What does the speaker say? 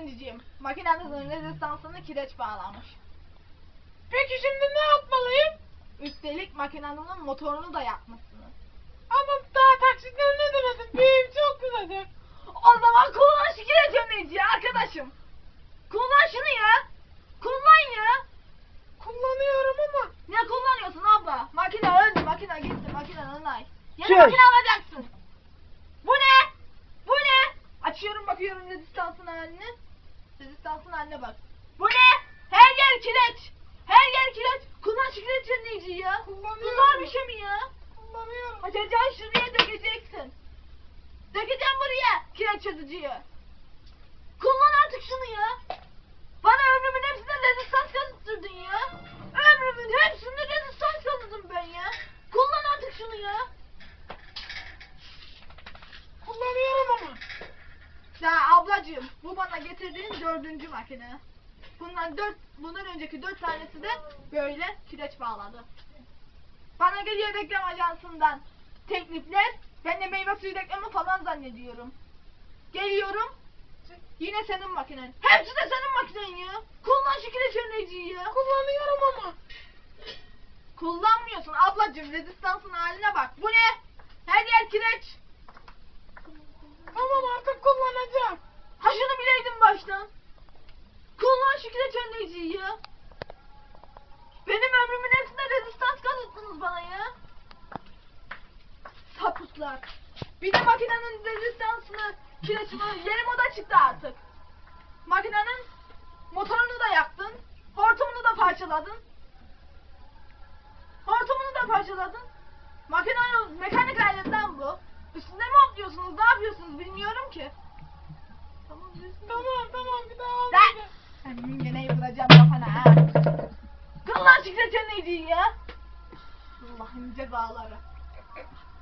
öğrenciyim. Makinenizin rezistansını kireç bağlamış. Peki şimdi ne yapmalıyım? Üstelik makinenizin motorunu da yakmışsınız. Ama daha taksitlerini ödemedim. Bir ev çok güzel. O zaman kullan şu kireç önleyiciyi arkadaşım. Kullan şunu ya. Kullan ya. Kullanıyorum ama. Ne kullanıyorsun abla? Makine öldü, makine gitti, makine onay. Yeni Çüş. makine alacaksın. Bu ne? Bu ne? Açıyorum bakıyorum rezistansın haline. Rezistansın haline bak. Bu ne? Her yer kireç. Her yer kireç. Kullan şu kireç önleyiciyi ya. Bu Kullanıyorum. zor bir şey mi ya? Kullanıyorum. Açacaksın şuraya dökeceksin. Dökeceğim buraya kireç çözücüyü. Kullan artık şunu ya. Bana ömrümün hepsinde rezistans kazıttırdın ya. Ömrümün hepsinde rezistans kazıdım ben ya. Kullan artık şunu ya. Kullanıyorum ama. Ya ablacığım bu bana getirdiğin dördüncü makine. Bundan dört, bundan önceki dört tanesi de böyle kireç bağladı. Bana geliyor reklam ajansından teklifler. Ben de meyve suyu reklamı falan zannediyorum. Geliyorum. Yine senin makinen. Hepsi de senin makinen ya. Kullan şu kireç önleyiciyi ya. Kullanıyorum ama. Kullanmıyorsun ablacığım. Rezistansın haline bak. Bu ne? Her yer kireç. Kireç önleyiciyi ya. Benim ömrümün hepsinde rezistans kazıttınız bana ya. Sapıklar. Bir de makinenin rezistansını, kireçini, yeni moda çıktı artık. Makinenin motorunu da yaktın. Hortumunu da parçaladın. Hortumunu da parçaladın. Makinenin mekanik aletten bu. Üstünde mi oturuyorsunuz, ne yapıyorsunuz Çıkacak neydi ya? Allah'ın cezaları.